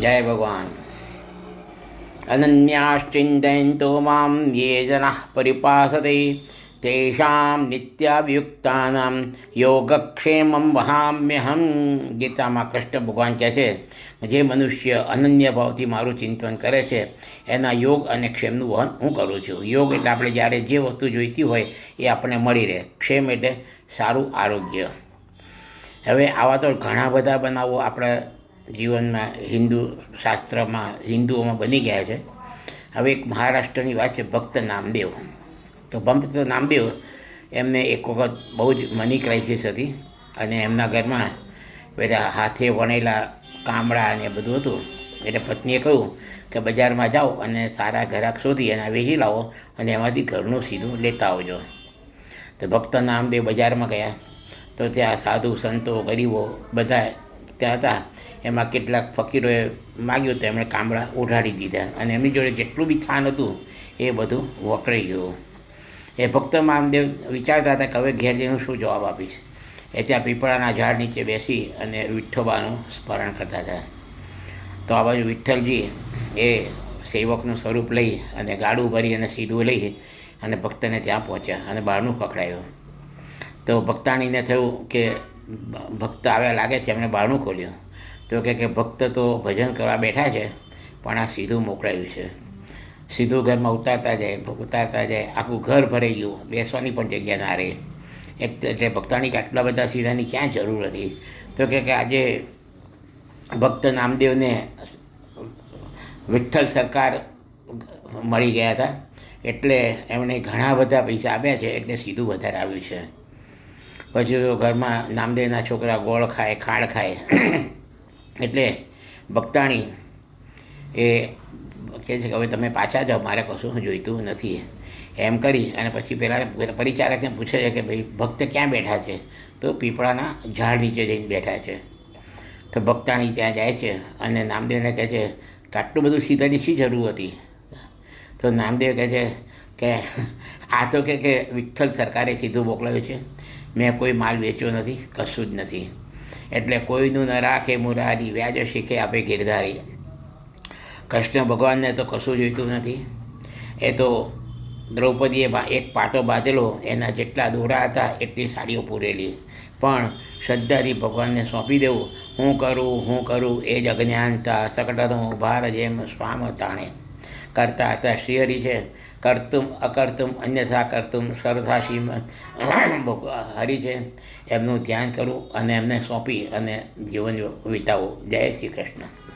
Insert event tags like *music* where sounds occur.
જય ભગવાન અનન્યાશ્ચિંતયંતો મામ યે જનાઃ પરિપાસતે તેષાં નિત્યાભિયુક્તાનાં યોગક્ષેમં વહામ્યહમ ગીતામાં કૃષ્ણ ભગવાન કહે છે જે મનુષ્ય અનન્ય ભાવથી મારું ચિંતન કરે છે, એના યોગ અને ક્ષેમનું વહન હું કરું છું. યોગ એટલે આપણે જ્યારે જે વસ્તુ જોઈતી હોય એ આપણને મળી રહે. ક્ષેમ એટલે સારું આરોગ્ય. હવે આવા તો ઘણા બધા બનાવો આપણા જીવનમાં હિન્દુ શાસ્ત્રમાં, હિન્દુઓમાં બની ગયા છે. હવે એક મહારાષ્ટ્રની વાત છે, ભક્ત નામદેવ. તો ભક્ત નામદેવ એમને એક વખત બહુ જ મની ક્રાઇસિસ હતી અને એમના ઘરમાં બધા હાથે વણેલા કામડા અને બધું હતું. એટલે પત્નીએ કહ્યું કે બજારમાં જાઓ અને સારા ઘરાક શોધી અને વેચી લાવો અને એમાંથી ઘરનું સીધું લેતા આવજો. તો ભક્ત નામદેવ બજારમાં ગયા. તો ત્યાં સાધુ સંતો, ગરીબો બધા ત્યાં હતા. એમાં કેટલાક ફકીરોએ માગ્યું તો એમણે કામડા ઉઢાડી દીધા અને એમની જોડે જેટલું બી થાન હતું, એ બધું વપરાઈ ગયું. એ ભક્ત મામદેવ વિચારતા હતા કે હવે ઘેર જઈને શું જવાબ આપીશ? એ ત્યાં પીપળાના ઝાડ નીચે બેસી અને વિઠ્ઠોબાનું સ્મરણ કરતા હતા. તો આ બાજુ વિઠ્ઠલજી એ સેવકનું સ્વરૂપ લઈ અને ગાડું ભરી અને સીધું લઈ અને ભક્તને ત્યાં પહોંચ્યા અને બહારનું પકડાયું તો ભક્તાણીને થયું કે ભક્ત આવ્યા લાગે છે, એમણે બહારનું ખોલ્યું. તો કે કે, ભક્ત તો ભજન કરવા બેઠા છે, પણ આ સીધું મોકળાયું છે. સીધું ઘરમાં ઉતારતા જાય ઉતારતા જાય, આખું ઘર ભરાઈ ગયું, બેસવાની પણ જગ્યા ના રહે. એક એટલે ભક્તાની આટલા બધા સીધાની ક્યાં જરૂર હતી? તો કે, આજે ભક્ત નામદેવને વિઠ્ઠલ સરકાર મળી ગયા હતા. એટલે એમણે ઘણા બધા પૈસા આપ્યા છે, એટલે સીધું વધારે આવ્યું છે. પછી તો ઘરમાં નામદેવના છોકરા ગોળ ખાય, ખાડ ખાય. *clears throat* એટલે ભક્તાણી એ કહે છે કે હવે તમે પાછા જાઓ, મારે કશું જોઈતું નથી. એમ કરી અને પછી પહેલાં પરિચારકને પૂછે છે કે ભાઈ, ભક્ત ક્યાં બેઠા છે? તો પીપળાના ઝાડ નીચે જઈને બેઠા છે. તો ભક્તાણી ત્યાં જાય છે અને નામદેવને કહે છે કે આટલું બધું સીધાની શી જરૂર હતી? તો નામદેવ કહે છે કે, આ તો કે કે વિઠ્ઠલ સરકારે સીધું મોકલાવ્યું છે. મેં કોઈ માલ વેચ્યો નથી, કશું જ નથી. એટલે કોઈનું ન રાખે મુરારી, વ્યાજ શીખે આપે ગિરધારી. કૃષ્ણ ભગવાનને તો કશું જોઈતું નથી. એ તો દ્રૌપદીએ એક પાટો બાંધેલો, એના જેટલા દોરા હતા એટલી સાડીઓ પૂરેલી. પણ શ્રદ્ધાથી ભગવાનને સોંપી દેવું, હું કરું હું કરું, એ જ અજ્ઞાનતા, સકટનો ભાર જેમ સ્વામ તાણે. કરતા હતા શિયરી છે. કરતુમ, અકર્તુમ, અન્યથા કરતુમ સરથાશી હરી છે. એમનું ધ્યાન કરું અને એમને સોંપી અને જીવન વિતાવું. જય શ્રી કૃષ્ણ.